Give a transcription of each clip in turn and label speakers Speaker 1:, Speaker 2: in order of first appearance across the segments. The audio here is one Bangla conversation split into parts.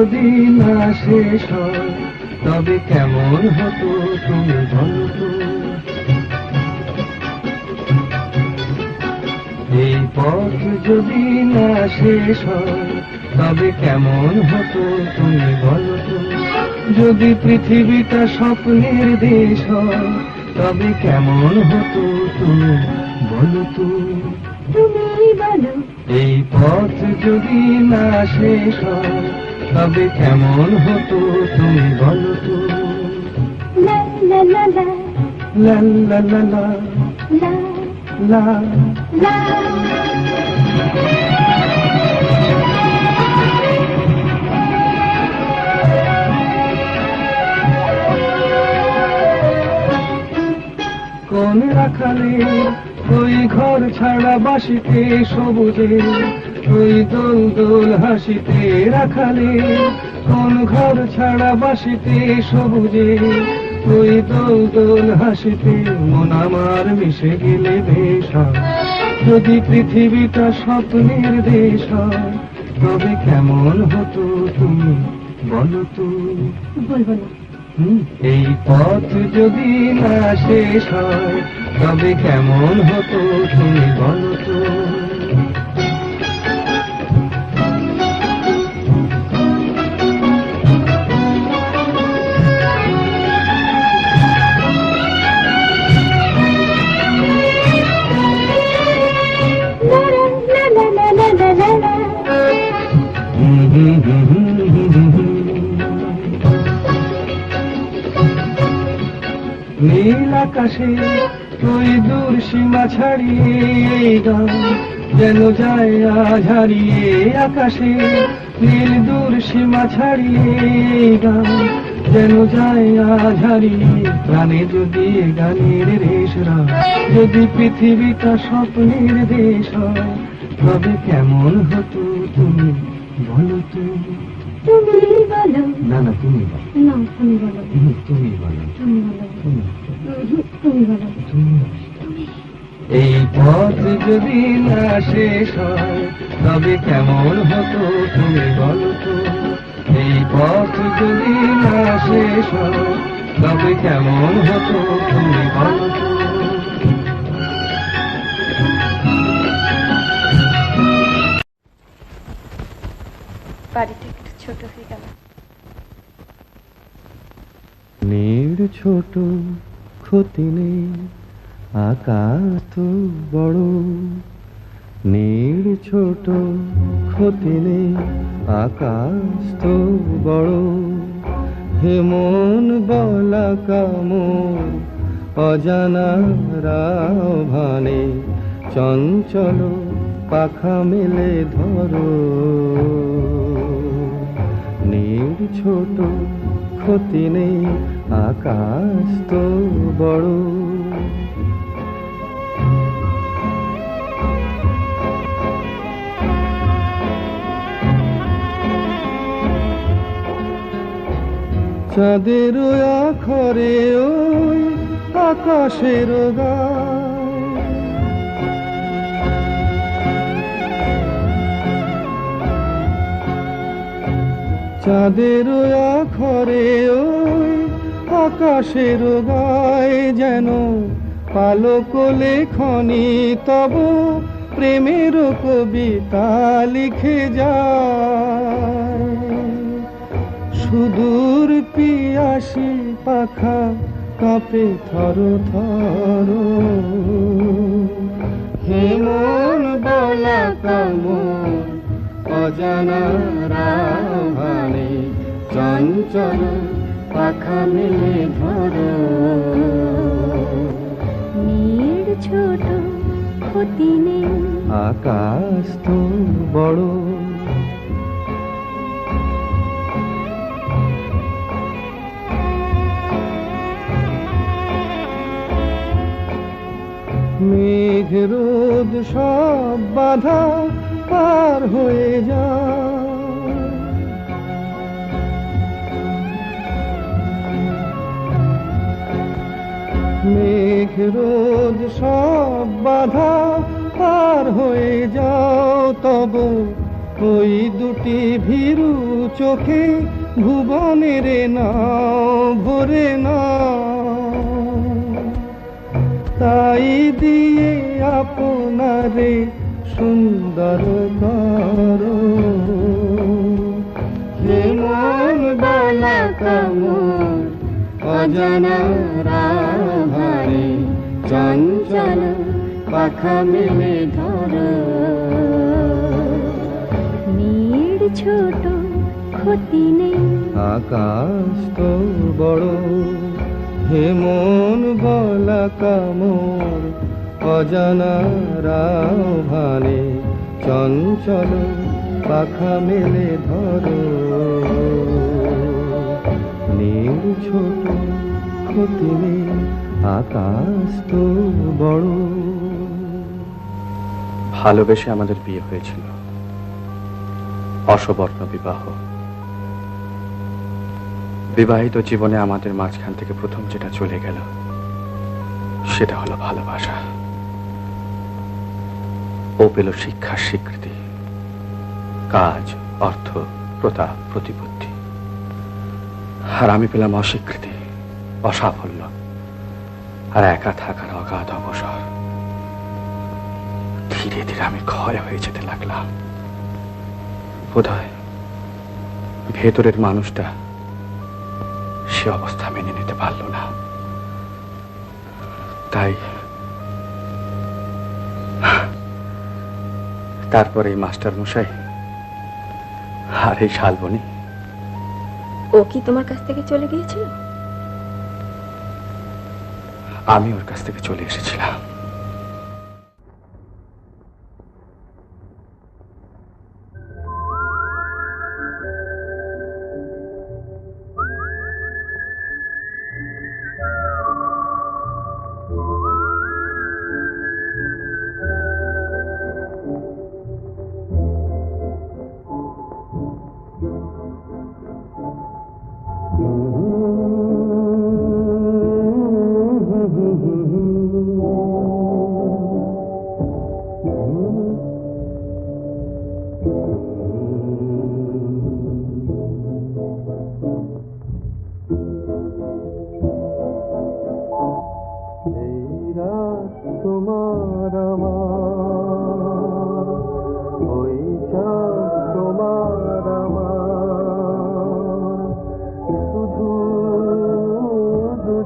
Speaker 1: যদি না শেষ হয় তবে কেমন হতো তুমি বলো তো? এই পথ যদি না শেষ হয় তবে কেমন হতো তুমি বলো তো? যদি পৃথিবীটা স্বপ্নের দেশ হয় তবে কেমন হতো তুমি বলো তো?
Speaker 2: তুমি বলো।
Speaker 1: এই পথ যদি না শেষ হয় তবে কেমন হতো তুমি বলো তো? লা লা লা লা। লা কোন রাখালে ওই ঘর ছাড়া বাসিতে সবুজে ওই দোল দোল হাসিতে রাখালে কোন ঘর ছাড়া বাসিতে সবুজে ওই দোল দোল হাসিতে মন আমার মিশে গেলে হয়। যদি পৃথিবীটা স্বপ্নের দেশ তবে কেমন হতো তুমি বলো
Speaker 2: বলব না।
Speaker 1: এই পথ যদি না শেষ হয় তবে কেমন হতো তুমি বলো তো? আকাশে ওই দূর সীমা ছাড়িয়ে গান যেন যায় আজ আকাশে। নীল দূর সীমা ছাড়িয়ে গান যেন যায় আজ হারিয়ে। প্রাণে যদি গানের রেশ রায়, যদি পৃথিবীটা স্বপ্নের দেশ তবে কেমন হতো তুমি বলো তুমি
Speaker 2: তুমি বলো।
Speaker 1: না না তুমি বলো।
Speaker 2: না তুমি বলো।
Speaker 1: তুমি বলো।
Speaker 2: তুমি বলো।
Speaker 1: তুমি
Speaker 2: বলো।
Speaker 1: তুমি এই পথ যদি না শেষ হয় তবে কেমন হতো তুমি বলো তো? এই পথ যদি না শেষ হয় তবে কেমন হতো তুমি বলো তো?
Speaker 2: একটু ছোট হয়ে গেল
Speaker 1: ছোট ক্ষতি নেই, আকাশ তো বড়। নীড় ছোট ক্ষতি নেই, আকাশ তো বড়। হে মন বলা কামর, অজানা রাভানে চঞ্চল পাখা মেলে ধরো। নীড় ছোট ক্ষতি নেই আকাশ তো বড়। চাঁদের আখরে ওই আকাশের গায় চাঁদের আখরে ওই আকাশের গায়ে যেন পালক লেখনি তব প্রেমের কবিতা লিখে যায়। সুদূর পিয়াসি পাখা কাঁপে থর থর। হেমন বলা কামন অজানা রাভানে চঞ্চল পাখা মেলে ধরো।
Speaker 2: নীড় ছোট ক্ষতি নেই
Speaker 1: আকাশ তো বড়। মেঘ রোদ সব বাধা পার হয়ে যায়। মেঘ রোজ সব বাধা পার হয়ে যাও, তব ওই দুটি ভীরু চোখে ভুবনের নাও, ভরে নাও। তাই দিয়ে আপনারে সুন্দর করো হে বালা কামর, অজানা রাভারে চঞ্চল পাখা মেলে ধরো।
Speaker 2: মেয়ের ছোট ক্ষতি নেই।
Speaker 1: আকাশ তো বড়। হে মন বলা কামর অজানা রাভানে চঞ্চল পাখা মেলে ধরো। নীল ছোট ক্ষতি নেই আকাশ তো বড়।
Speaker 3: ভালোবেসে আমাদের বিয়ে হয়েছিল। অসবর্ণ বিবাহ। বিবাহিত জীবনে আমাদের মাঝখান থেকে প্রথম যেটা চলে গেল, সেটা হলো ভালোবাসা। ও পেল শিক্ষার স্বীকৃতি। কাজ, অর্থ প্রতাপ প্রতিপত্তি। আর আমি পেলাম অস্বীকৃতি, অসাফল্য। আর একা থাকার অগাধ অবসর। ধীরে ধীরে আমি ক্ষয় হয়ে যেতে লাগলাম। বোধহয় ভেতরের মানুষটা সে অবস্থা মেনে নিতে পারল না। তাই তারপরে এই মাস্টার মশাই আর এই শালবনি।
Speaker 2: ও কি তোমার কাছ থেকে চলে গিয়েছিল?
Speaker 3: আমি ওর কাছ থেকে চলে এসেছিলাম।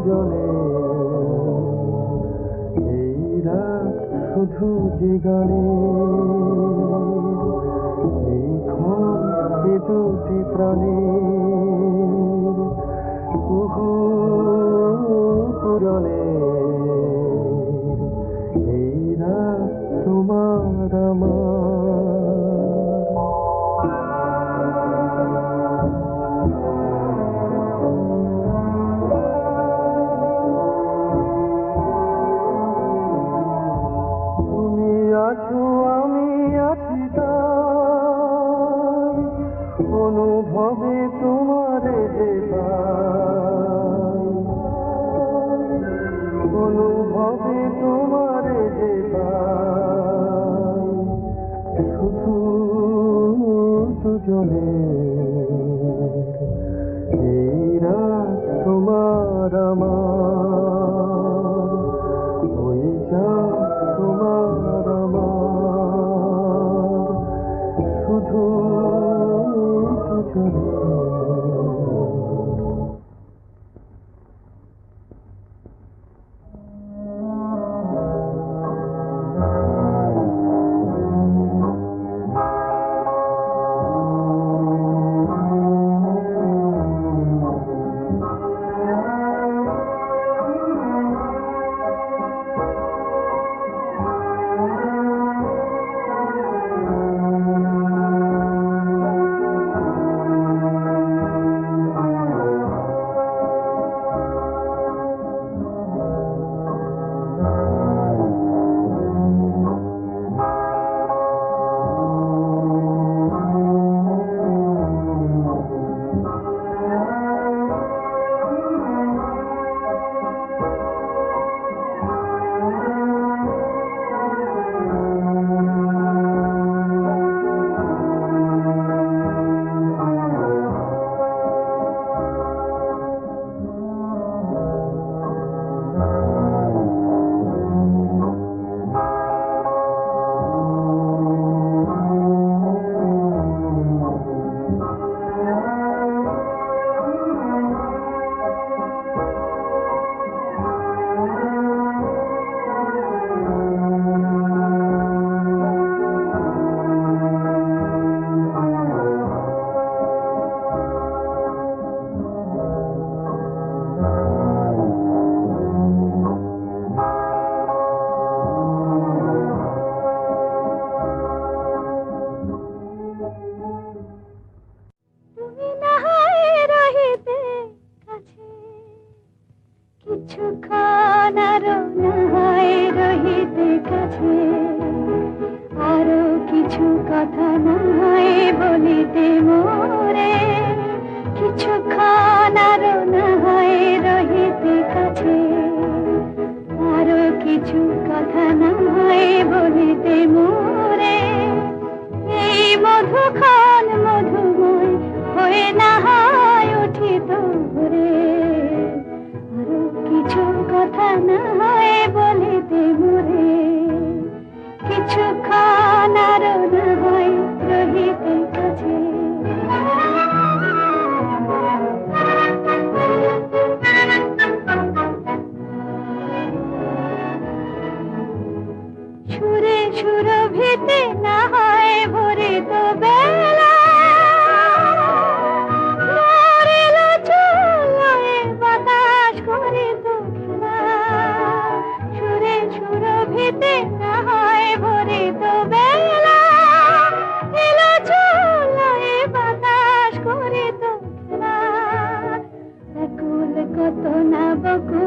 Speaker 1: দুজনে। এই শুধু জিগানে এই ঘর এ কুহু পুরনে এই তোমার আমার এই রাত তোমার আমার
Speaker 4: কিছু কথা নাই বলিতে মোরে। এই মধুখান মধুময় হয়ে না হয় উঠিত রে আরও কিছু কথা নাই বলিতে মোরে। কিছু খান আরও না بک